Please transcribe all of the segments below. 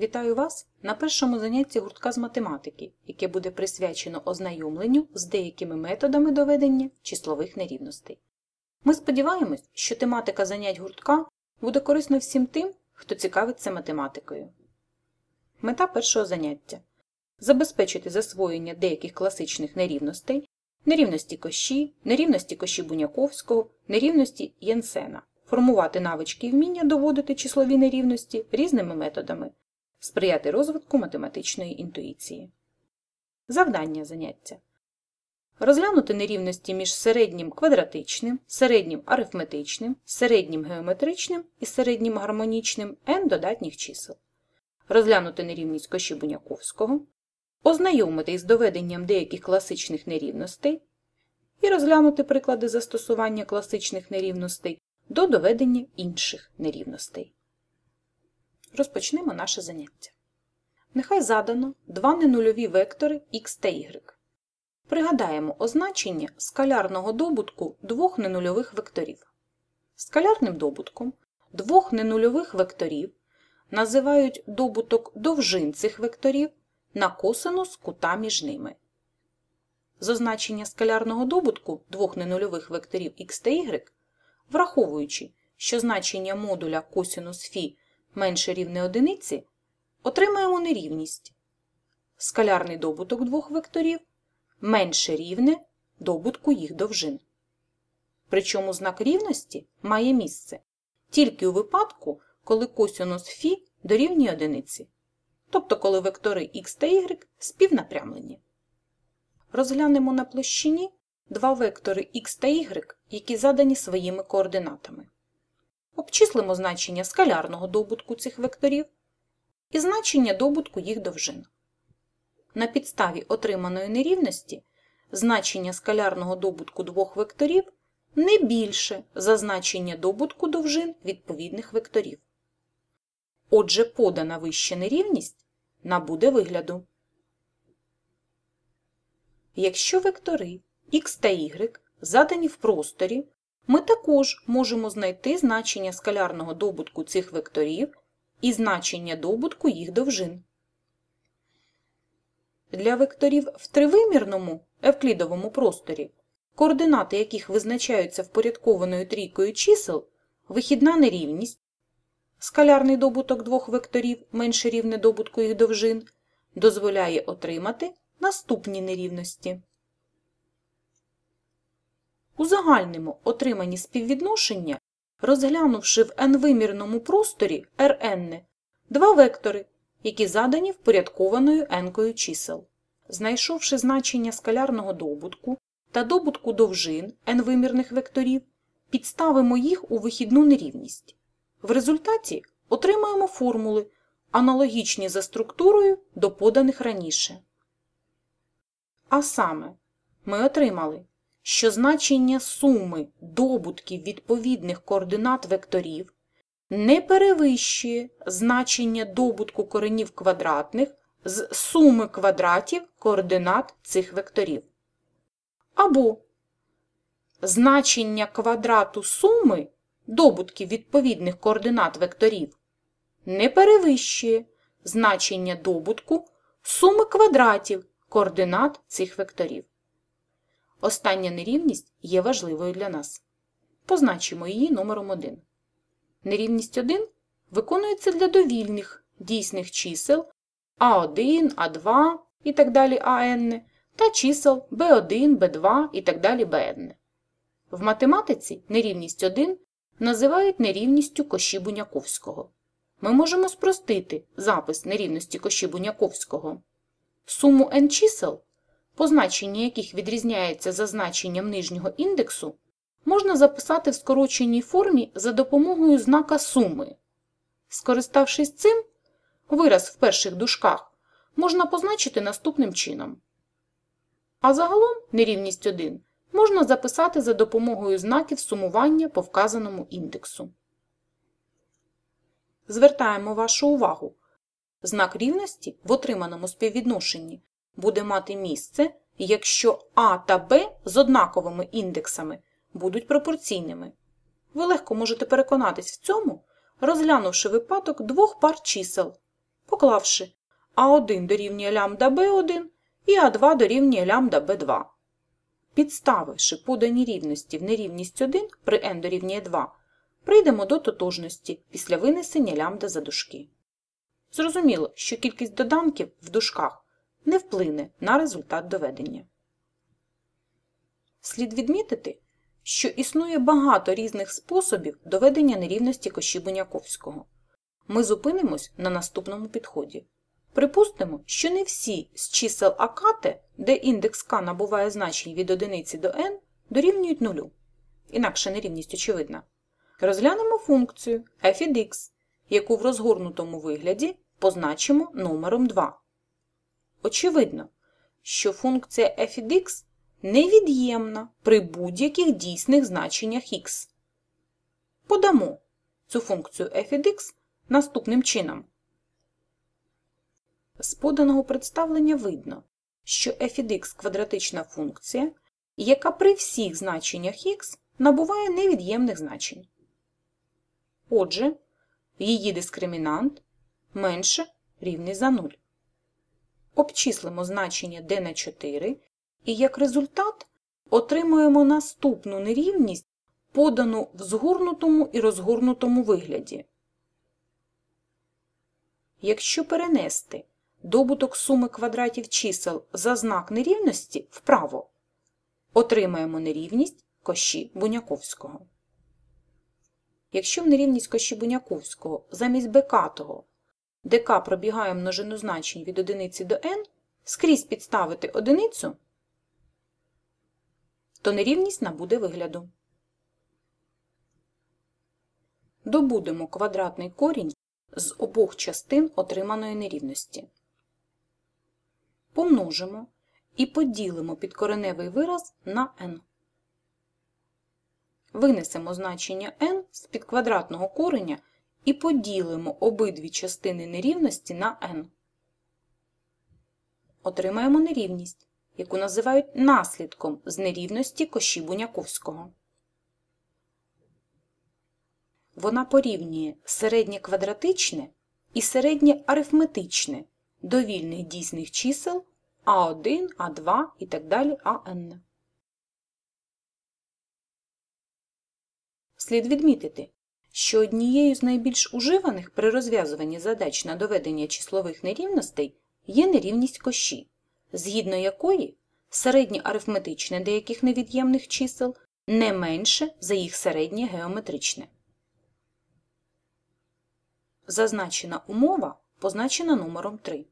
Вітаю вас на першому занятті гуртка з математики, яке буде присвячено ознайомленню з деякими методами доведення числових нерівностей. Ми сподіваємось, що тематика занять гуртка буде корисна всім тим, хто цікавиться математикою. Мета першого заняття забезпечити засвоєння деяких класичних нерівностей, нерівності кощі, нерівності кощі Буняковського, нерівності Єнсена, формувати навички і вміння доводити числові нерівності різними методами, сприяти розвитку математичної інтуїції. Завдання заняття. Розглянути нерівності між середнім квадратичним, середнім арифметичним, середнім геометричним і середнім гармонічним n додатніх чисел. Розглянути нерівність кощі Буняковського, ознайомити із доведенням деяких класичних нерівностей і розглянути приклади застосування класичних нерівностей до доведення інших нерівностей. Розпочнемо наше заняття. Нехай задано два ненульові вектори x та y. Пригадаємо означення скалярного добутку двох ненульових векторів. Скалярним добутком двох ненульових векторів називають добуток довжин цих векторів на косинус кута між ними. З означення скалярного добутку двох ненульових векторів x та y, враховуючи, що значення модуля косинус фі менше рівне одиниці, отримаємо нерівність. Скалярний добуток двох векторів менше рівне добутку їх довжин. Причому знак рівності має місце тільки у випадку, коли косинус фі дорівнює одиниці, тобто коли вектори x та y співнапрямлені. Розглянемо на площині два вектори x та y, які задані своїми координатами. Обчислимо значення скалярного добутку цих векторів і значення добутку їх довжин. На підставі отриманої нерівності значення скалярного добутку двох векторів не більше за значення добутку довжин відповідних векторів. Отже, подана вище нерівність набуде вигляду. Якщо вектори x та y задані в просторі, ми також можемо знайти значення скалярного добутку цих векторів і значення добутку їх довжин. Для векторів в тривимірному евклідовому просторі, координати яких визначаються впорядкованою трійкою чисел, вихідна нерівність, скалярний добуток двох векторів менше рівне добутку їх довжин, дозволяє отримати наступні нерівності. Узагальнимо отримані співвідношення, розглянувши в n-вимірному просторі Rn два вектори, які задані впорядкованою n-кою чисел. Знайшовши значення скалярного добутку та добутку довжин n-вимірних векторів, підставимо їх у вихідну нерівність. В результаті отримаємо формули, аналогічні за структурою до поданих раніше. А саме, ми отримали що значення суми добутків відповідних координат векторів не перевищує значення добутку коренів квадратних з суми квадратів координат цих векторів. Або значення квадрату суми добутків відповідних координат векторів не перевищує значення добутку суми квадратів координат цих векторів. Остання нерівність є важливою для нас. Позначимо її номером 1. Нерівність 1 виконується для довільних дійсних чисел А1, А2 і так далі АН та чисел b1, b2 і так далі Bn. В математиці нерівність 1 називають нерівністю кощі Буняковського. Ми можемо спростити запис нерівності кощі Буняковського. Суму n чисел позначення яких відрізняється за значенням нижнього індексу, можна записати в скороченій формі за допомогою знака суми. Скориставшись цим, вираз в перших дужках можна позначити наступним чином. А загалом нерівність 1 можна записати за допомогою знаків сумування по вказаному індексу. Звертаємо вашу увагу. Знак рівності в отриманому співвідношенні буде мати місце, якщо А та Б з однаковими індексами будуть пропорційними. Ви легко можете переконатись в цьому, розглянувши випадок двох пар чисел поклавши А1 дорівнює лямбда Б1 і А2 дорівнює лямбда Б2. Підставивши подані рівності в нерівність 1 при n дорівнює 2, прийдемо до тотожності після винесення лямбда за дужки. Зрозуміло, що кількість доданків в дужках не вплине на результат доведення. Слід відмітити, що існує багато різних способів доведення нерівності коші Буняковського. Ми зупинимось на наступному підході. Припустимо, що не всі з чисел АКТ, де індекс К набуває значень від 1 до n, дорівнюють нулю. Інакше нерівність очевидна. Розглянемо функцію f від x, яку в розгорнутому вигляді позначимо номером 2. Очевидно, що функція f від x невід'ємна при будь-яких дійсних значеннях x. Подамо цю функцію f від x наступним чином. З поданого представлення видно, що f від x квадратична функція, яка при всіх значеннях x набуває невід'ємних значень. Отже, її дискримінант менше рівний за 0. Обчислимо значення d на 4 і як результат отримуємо наступну нерівність, подану в згорнутому і розгорнутому вигляді. Якщо перенести добуток суми квадратів чисел за знак нерівності вправо, отримаємо нерівність кощі Буняковського. Якщо в нерівність кощі Буняковського замість бекатого ДК пробігає множину значень від 1 до n, скрізь підставити одиницю, то нерівність набуде вигляду. Добудемо квадратний корінь з обох частин отриманої нерівності. Помножимо і поділимо підкореневий вираз на n. Винесемо значення n з під квадратного кореня і поділимо обидві частини нерівності на n. Отримаємо нерівність, яку називають наслідком з нерівності коші Буняковського. Вона порівнює середнє квадратичне і середнє арифметичне довільних дійсних чисел А1, А2 і так далі АН. Слід відмітити, що однією з найбільш уживаних при розв'язуванні задач на доведення числових нерівностей є нерівність коші, згідно якої середнє арифметичне деяких невід'ємних чисел не менше за їх середнє геометричне. Зазначена умова позначена номером 3.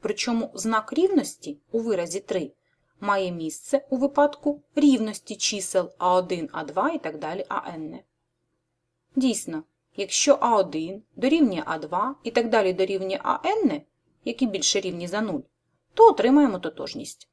Причому знак рівності у виразі 3 має місце у випадку рівності чисел А1, А2 і так далі АН. Дійсно, якщо А1 дорівнює А2 і так далі дорівнює АН, які більше рівні за 0, то отримаємо тотожність.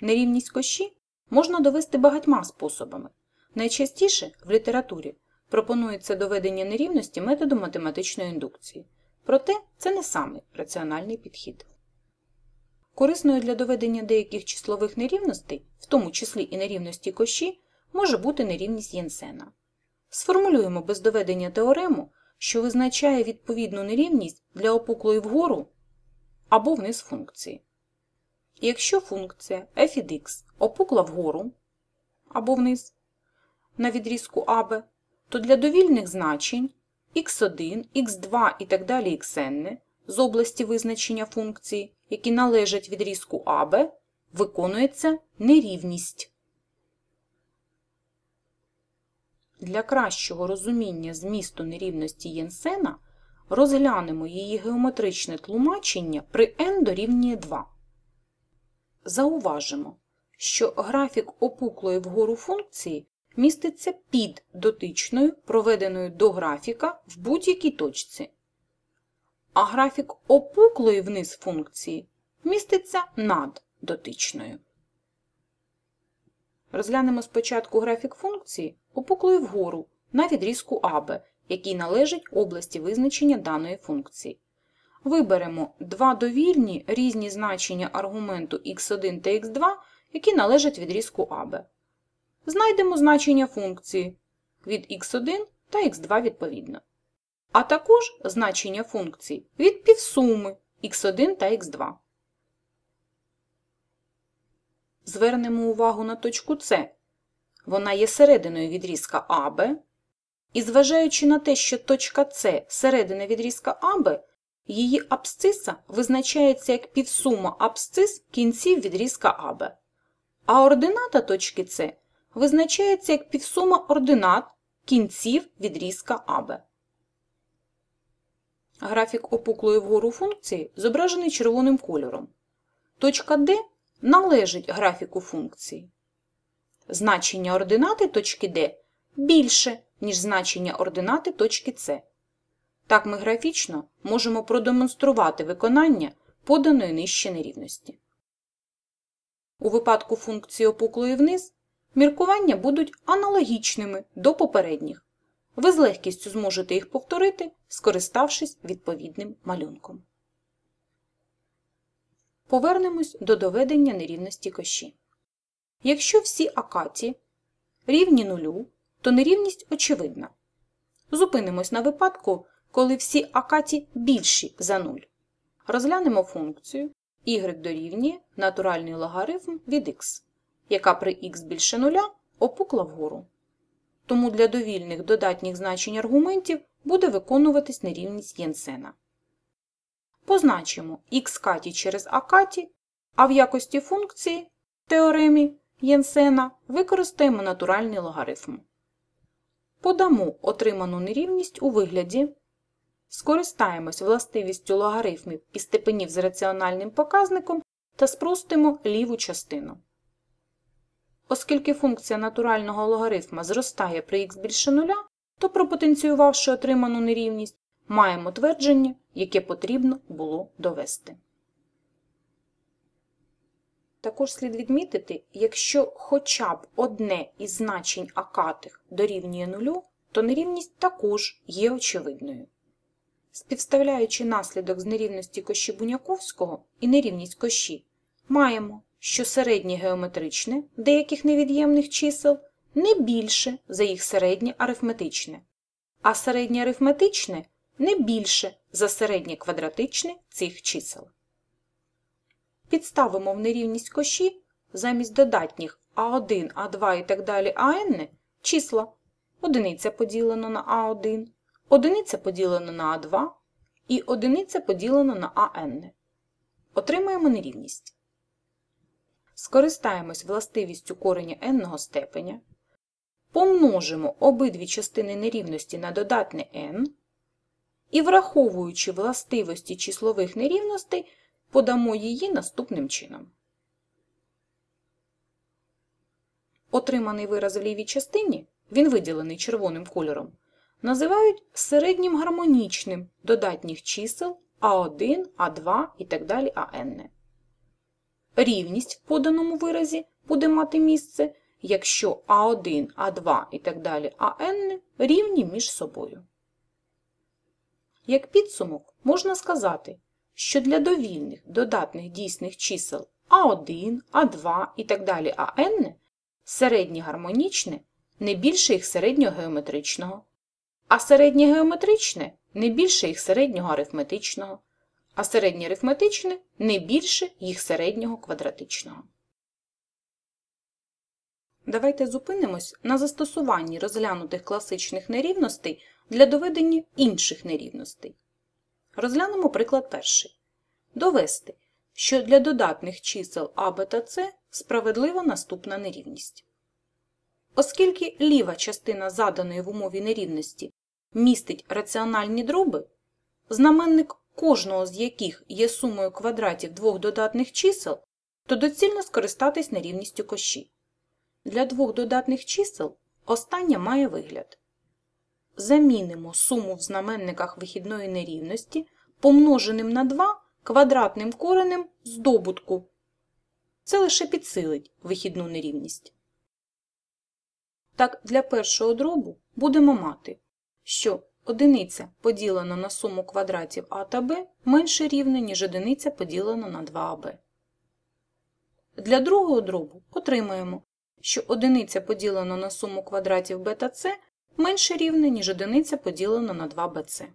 Нерівність кощі можна довести багатьма способами. Найчастіше в літературі пропонується доведення нерівності методом математичної індукції. Проте це не самий раціональний підхід. Корисною для доведення деяких числових нерівностей, в тому числі і нерівності кощі, може бути нерівність Єнсена. Сформулюємо без доведення теорему, що визначає відповідну нерівність для опуклої вгору або вниз функції. Якщо функція f від x опукла вгору або вниз на відрізку АБ, то для довільних значень x1, x2 і так далі xn з області визначення функції, які належать відрізку АБ, виконується нерівність. Для кращого розуміння змісту нерівності Єнсена розглянемо її геометричне тлумачення при n дорівнює 2. Зауважимо, що графік опуклої вгору функції міститься під дотичною, проведеною до графіка в будь-якій точці. А графік опуклої вниз функції міститься над дотичною. Розглянемо спочатку графік функції опуклої вгору на відрізку АБ, який належить області визначення даної функції. Виберемо два довільні різні значення аргументу x1 та x2, які належать відрізку АБ. Знайдемо значення функції від x1 та x2 відповідно. а також значення функцій від півсуми х1 та х2. Звернемо увагу на точку С. Вона є серединою відрізка АБ. І зважаючи на те, що точка С середина відрізка АБ, її абсциса визначається як півсума абсцис кінців відрізка АБ. А ордината точки С визначається як півсума ординат кінців відрізка АБ. Графік опуклої вгору функції зображений червоним кольором. Точка D належить графіку функції. Значення ординати точки D більше, ніж значення ординати точки С. Так ми графічно можемо продемонструвати виконання поданої нижче нерівності. У випадку функції опуклої вниз міркування будуть аналогічними до попередніх. Ви з легкістю зможете їх повторити, скориставшись відповідним малюнком. Повернемось до доведення нерівності кощі. Якщо всі акаті рівні нулю, то нерівність очевидна. Зупинимось на випадку, коли всі акаті більші за 0. Розглянемо функцію y дорівнює натуральний логарифм від x, яка при x більше нуля опукла вгору. Тому для довільних додатніх значень аргументів буде виконуватись нерівність Єнсена. Позначимо х каті через а каті, а в якості функції теоремі Єнсена використаємо натуральний логарифм. Подамо отриману нерівність у вигляді. Скористаємось властивістю логарифмів і степенів з раціональним показником та спростимо ліву частину. Оскільки функція натурального логарифма зростає при х більше нуля, то пропотенціювавши отриману нерівність, маємо твердження, яке потрібно було довести. Також слід відмітити, якщо хоча б одне із значень акатих дорівнює нулю, то нерівність також є очевидною. Співставляючи наслідок з нерівності кощі Буняковського і нерівність кощі, маємо, що середнє геометричне деяких невід'ємних чисел не більше за їх середнє арифметичне, а середнє арифметичне не більше за середнє квадратичне цих чисел. Підставимо в нерівність кощі замість додатніх А1, А2 і так далі АН числа одиниця поділено на А1, одиниця поділено на А2 і одиниця поділено на АН. Отримаємо нерівність. Скористаємось властивістю кореня n степеня, помножимо обидві частини нерівності на додатне n і, враховуючи властивості числових нерівностей, подамо її наступним чином. Отриманий вираз в лівій частині, він виділений червоним кольором, називають середнім гармонічним додатніх чисел А1, А2 і так далі АН. Рівність в поданому виразі буде мати місце, якщо А1, А2 і так далі АН рівні між собою. Як підсумок можна сказати, що для довільних додатних дійсних чисел А1, А2 і так далі АН середнє гармонічне не більше їх середньогеометричного, а середнє геометричне не більше їх середнього арифметичного, а середнє арифметичне не більше їх середнього квадратичного. Давайте зупинимось на застосуванні розглянутих класичних нерівностей для доведення інших нерівностей. Розглянемо приклад перший. Довести, що для додатних чисел а, б та с справедлива наступна нерівність. Оскільки ліва частина заданої в умові нерівності містить раціональні дроби, знаменник кожного з яких є сумою квадратів двох додатних чисел, то доцільно скористатись нерівністю кощі. Для двох додатних чисел остання має вигляд. Замінимо суму в знаменниках вихідної нерівності помноженим на 2 квадратним коренем з добутку. Це лише підсилить вихідну нерівність. Так, для першого дробу будемо мати, що одиниця поділена на суму квадратів а та б менше рівне, ніж одиниця поділена на 2аб. Для другого дробу отримаємо, що одиниця поділена на суму квадратів б та с менше рівне, ніж одиниця поділена на 2bc.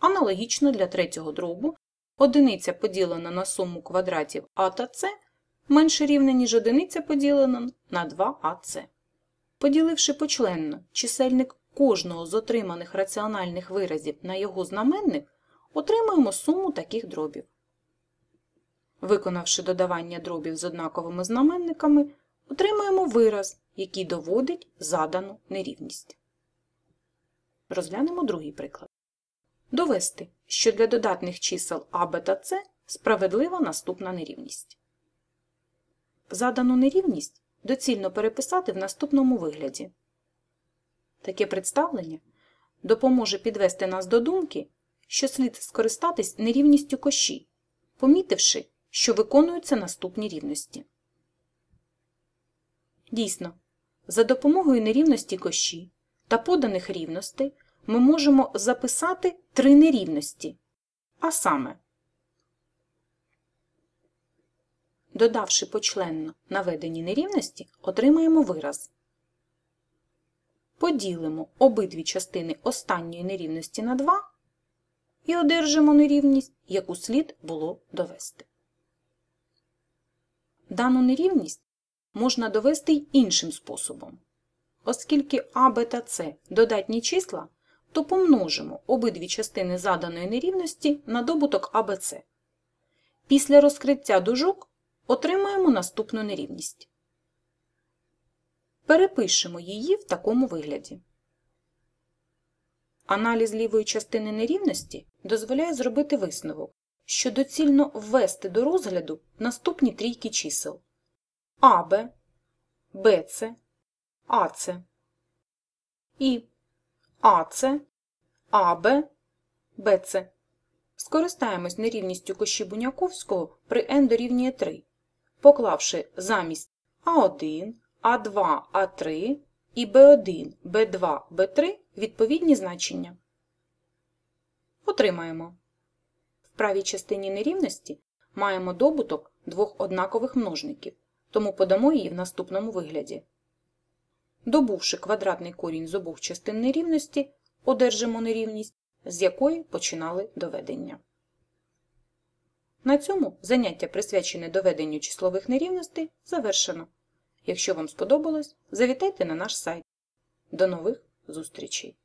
Аналогічно для третього дробу одиниця поділена на суму квадратів а та С менше рівне, ніж одиниця поділена на 2ac. Поділивши почленно чисельник кожного з отриманих раціональних виразів на його знаменник, отримаємо суму таких дробів. Виконавши додавання дробів з однаковими знаменниками, отримаємо вираз, який доводить задану нерівність. Розглянемо другий приклад. Довести, що для додатних чисел а, б та с справедлива наступна нерівність. Задану нерівність доцільно переписати в наступному вигляді. Таке представлення допоможе підвести нас до думки, що слід скористатись нерівністю кощі, помітивши, що виконуються наступні рівності. Дійсно, за допомогою нерівності кощі та поданих рівностей ми можемо записати три нерівності, а саме, додавши почленно наведені нерівності, отримаємо вираз. Поділимо обидві частини останньої нерівності на 2 і одержимо нерівність, яку слід було довести. Дану нерівність можна довести й іншим способом. Оскільки А, та С додатні числа, то помножимо обидві частини заданої нерівності на добуток АБЦ. Після розкриття дужок отримаємо наступну нерівність. Перепишемо її в такому вигляді. Аналіз лівої частини нерівності дозволяє зробити висновок, що доцільно ввести до розгляду наступні трійки чисел АБ, БЦ, АЦ і. АЦ, АБ, БЦ. Скористаємось нерівністю кощі Буняковського при n дорівнює 3, поклавши замість А1, А2, А3 і Б1, Б2, Б3 відповідні значення. Отримаємо. В правій частині нерівності маємо добуток двох однакових множників, тому подамо її в наступному вигляді. Добувши квадратний корінь з обох частин нерівності, одержимо нерівність, з якої починали доведення. На цьому заняття, присвячене доведенню числових нерівностей, завершено. Якщо вам сподобалось, завітайте на наш сайт. До нових зустрічей!